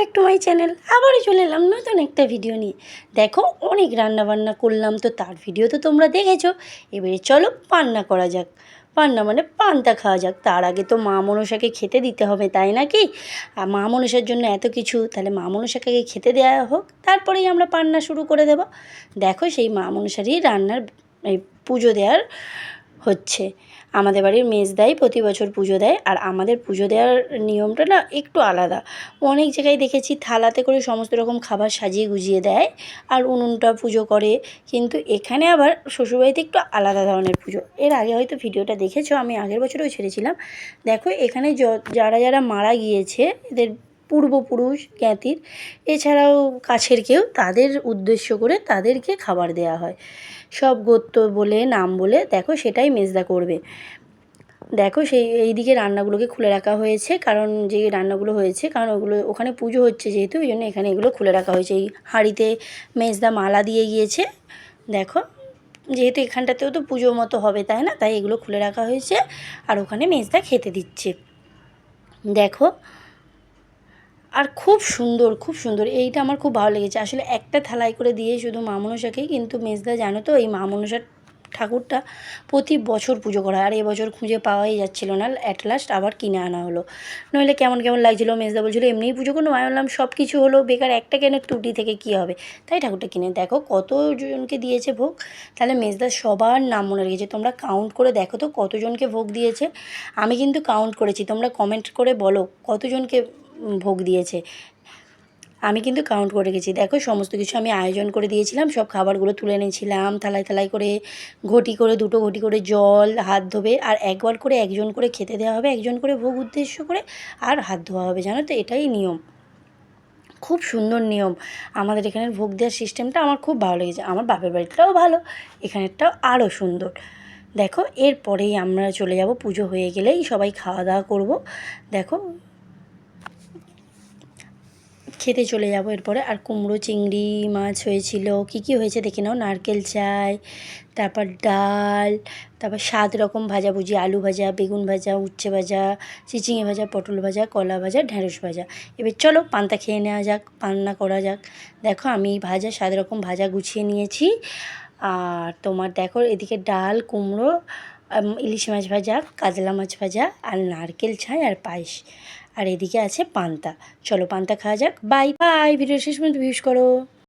Back to my channel আবারও চলে এলাম নতুন একটা ভিডিও নিয়ে। দেখো, অনেক রান্না বান্না করলাম, তো তার ভিডিও তো তোমরা দেখেছ। এবারে চলো পান্না করা যাক। পান্না মানে পান্তা খাওয়া যাক। তার আগে তো মা মনসাকে খেতে দিতে হবে, তাই নাকি? আর মা মনসার জন্য এত কিছু, তাহলে মা মনসাকে খেতে দেওয়া হোক। তারপরেই আমরা পান্না শুরু করে দেব। দেখো সেই মা মনসারই রান্নার, এই পুজো দেওয়ার হচ্ছে। আমাদের বাড়ির মেজদাই প্রতি বছর পুজো দেয় আর আমাদের পুজো দেওয়ার নিয়মটা না একটু আলাদা। অনেক জায়গায় দেখেছি থালাতে করে সমস্ত রকম খাবার সাজিয়ে গুজিয়ে দেয় আর উনুনটা পুজো করে। কিন্তু এখানে আবার শ্বশুরবাড়িতে একটু আলাদা ধরনের পুজো। এর আগে হয়তো ভিডিওটা দেখেছ, আমি আগের বছরেও ছেড়েছিলাম। দেখো এখানে যারা যারা মারা গিয়েছে, এদের পূর্বপুরুষ জ্ঞাতির। এছাড়াও কাছের কেউ তাদের উদ্দেশ্য করে তাদেরকে খাবার দেওয়া হয়। সব গোত্র বলে, নাম বলে, দেখো সেটাই মেজদা করবে। দেখো সেই, এই দিকে রান্নাগুলোকে খুলে রাখা হয়েছে, কারণ যে রান্নাগুলো হয়েছে, কারণ ওগুলো, ওখানে পুজো হচ্ছে যেহেতু, ওই জন্য এখানে এগুলো খুলে রাখা হয়েছে। এই হাঁড়িতে মেজদা মালা দিয়ে গিয়েছে। দেখো, যেহেতু এখানটাতেও তো পুজো মতো হবে, তাই না? তাই এগুলো খুলে রাখা হয়েছে, আর ওখানে মেজদা খেতে দিচ্ছে। দেখো আর খুব সুন্দর খুব সুন্দর। এইটা আমার খুব ভালো লেগেছে। আসলে একটা থালায় করে দিয়ে শুধু মা মনসাকেই কিন্তু মেজদা, জানো তো, এই মা মনসার ঠাকুরটা প্রতি বছর পুজো করা আর এবছর খুঁজে পাওয়াই যাচ্ছিল না। অ্যাট লাস্ট আবার কিনে আনা হলো। নইলে কেমন কেমন লাগছিল? মেজদা বলছিলো, এমনিই পুজো করুন আমি বললাম, সব কিছু হলো, বেকার একটা কেন ত্রুটি থেকে কী হবে? তাই ঠাকুরটা কিনে, দেখো কতজনকে দিয়েছে ভোগ? তাহলে মেজদা সবার নাম মনে রেখেছে। তোমরা কাউন্ট করে দেখো তো কতজনকে ভোগ দিয়েছে। আমি কিন্তু কাউন্ট করেছি। তোমরা কমেন্ট করে বলো কতজনকে ভোগ দিয়েছে। আমি কিন্তু কাউন্ট করে গেছি দেখো, সমস্ত কিছু আমি আয়োজন করে দিয়েছিলাম। সব খাবারগুলো তুলে এনেছিলাম, থালায় থালায় করে, ঘটি করে, দুটো ঘটি করে জল, হাত ধোবে। আর একবার করে একজন করে খেতে দেওয়া হবে, একজন করে ভোগ উদ্দেশ্য করে আর হাত ধোয়া হবে। জানো তো, এটাই নিয়ম। খুব সুন্দর নিয়ম। আমাদের এখানের ভোগ দেওয়ার সিস্টেমটা আমার খুব ভালো লেগেছে। আমার বাপের বাড়িটাও ভালো, এখানেরটাও আরও সুন্দর। দেখো, এরপরেই আমরা চলে যাব পুজো হয়ে গেলেই সবাই খাওয়া দাওয়া করব। দেখো খেতে চলে যাব এরপরে। আর কুমড়ো, চিংড়ি মাছ হয়েছিল, কী কী হয়েছে দেখে নাও। নারকেল চাই, তারপর ডাল, তারপর সাত রকম ভাজাভুজি আলু ভাজা, বেগুন ভাজা, উচ্ছে ভাজা, চিচিঙে ভাজা, পটল ভাজা, কলা ভাজা ঢ্যাঁড়স ভাজা। এবার চলো পান্তা খেয়ে নেওয়া যাক, পান্না করা যাক। দেখো আমি ভাজা, সাত রকম ভাজা গুছিয়ে নিয়েছি। আর তোমার দেখো এদিকে ডাল, কুমড়ো ইলিশ মাছ ভাজা কাজলা মাছ ভাজা, আর নারকেল ছাই আর পায়েস। আর এদিকে আছে পান্তা। চলো পান্তা খাওয়া যাক। বাই বাই ভিডিও শেষ পর্যন্ত ভিউস করো।